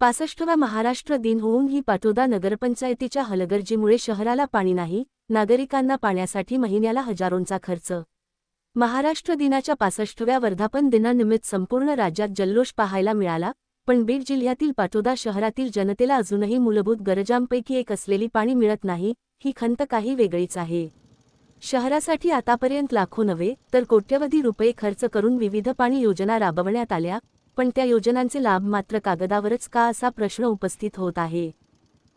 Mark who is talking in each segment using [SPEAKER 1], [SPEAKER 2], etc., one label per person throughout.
[SPEAKER 1] पासष्टवा महाराष्ट्र दिन होऊन ही पाटोदा नगरपंचायतीच्या हलगर्जीमुळे शहराला पाणी नाही नागरिकांना पाण्यासाठी महिन्याला हजारोंचा खर्च. महाराष्ट्र दिनाच्या पासष्टव्या वर्धापन दिनानिमित्त संपूर्ण राज्यात जल्लोष पाहायला मिळाला पण बीड जिल्ह्यातील पाटोदा शहरातील जनतेला अजूनही मूलभूत गरजांपैकी एक असलेली पाणी मिळत नाही ही खंत काही वेगळीच आहे. शहरासाठी आतापर्यंत लाखो नव्हे तर कोट्यवधी रुपये खर्च करून विविध पाणी योजना राबवण्यात आल्या पण त्या योजनांचे लाभ मात्र कागदावरच का असा प्रश्न उपस्थित होत आहे.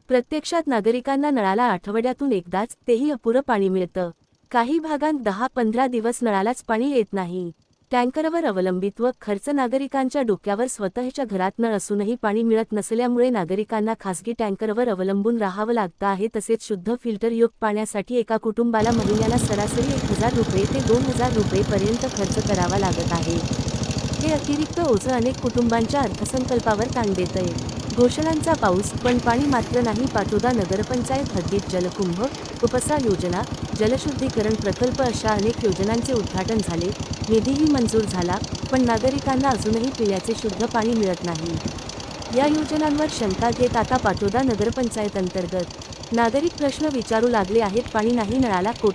[SPEAKER 1] प्रत्यक्षात नागरिकांना नळाला आठवड्यातून एकदाच तेही अपुरं पाणी मिळतं. काही भागांत दहा पंधरा दिवस नळालाच पाणी येत नाही. टँकरवर अवलंबित्व खर्च नागरिकांच्या डोक्यावर स्वतःच्या घरात नळ असूनही पाणी मिळत नसल्यामुळे नागरिकांना खासगी टँकरवर अवलंबून राहावं लागतं आहे तसेच शुद्ध फिल्टरयुक्त पाण्यासाठी एका कुटुंबाला महिन्याला सरासरी एक हजार रुपये ते दोन हजार रुपयेपर्यंत खर्च करावा लागत आहे. अतिरिक्त ओझं अनेक कुटुंबांच्या अर्थसंकल्पावर ताण देतंय घोषणांचा पाऊस पण पाणी मात्र नाही. पाटोदा नगरपंचायत हद्दीत जलकुंभ उपसा योजना जलशुद्धीकरण प्रकल्प अशा अनेक योजनांचे उद्घाटन झाले. निधीही मंजूर झाला पण नागरिकांना अजूनही पिण्याचे शुद्ध पाणी मिळत नाही. या योजनांवर शंका घेत आता पाटोदा नगरपंचायत अंतर्गत नागरिक प्रश्न विचारू लागले आहेत. पाणी नाही नळाला कोट